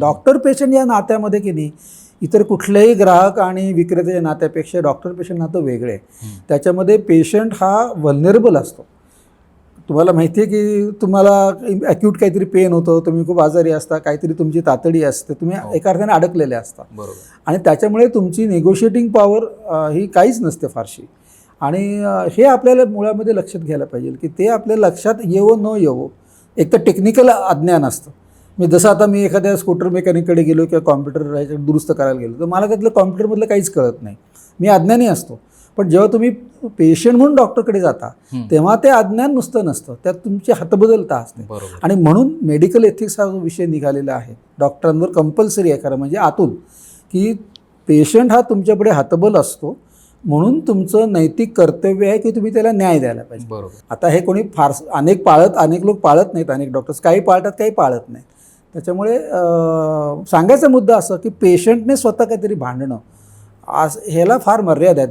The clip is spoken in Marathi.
डॉक्टर पेशंट या नात्यामध्ये की नाही इतर कुठल्याही ग्राहक आणि विक्रेत्याच्या नात्यापेक्षा डॉक्टर पेशंट नातं वेगळे. आहे त्याच्यामध्ये पेशंट हा वल्नरेबल असतो. तुम्हाला माहिती आहे की तुम्हाला ॲक्यूट काहीतरी पेन होतं तुम्ही खूप आजारी असता काहीतरी तुमची तातडी असते तुम्ही हो. एका अर्थाने अडकलेले असता. आणि त्याच्यामुळे तुमची निगोशिएटिंग पॉवर ही काहीच नसते फारशी. आणि हे आपल्याला मुळामध्ये लक्षात घ्यायला पाहिजे की ते आपल्या लक्षात येवो न येवो एक तर टेक्निकल अज्ञान असतं. मी जसं आता मी एखाद्या स्कूटर मेकॅनिककडे गेलो किंवा कॉम्प्युटर दुरुस्त करायला गेलो तर मला त्यातलं कॉम्प्युटरमधलं काहीच कळत नाही. मी अज्ञानी असतो. पण जेव्हा तुम्ही पेशंट म्हणून डॉक्टरकडे जाता. तेव्हा ते अज्ञान नुसतं नसतं. त्यात तुमची हातबदलता असते. आणि म्हणून मेडिकल एथिक्स हा जो विषय निघालेला आहे डॉक्टरांवर कंपल्सरी आहे खरं म्हणजे आतून की पेशंट हा तुमच्यापुढे हातबल असतो. म्हणून तुमचं नैतिक कर्तव्य आहे की तुम्ही त्याला न्याय द्यायला पाहिजे. बरोबर. आता हे कोणी फार अनेक पाळत अनेक लोक पाळत नाहीत. अनेक डॉक्टर्स काही पाळतात काही पाळत नाहीत. त्याच्यामुळे सांगायचा मुद्दा असं की पेशंटने स्वतः काहीतरी भांडणं. आज ह्याला फार मर्यादा आहेत.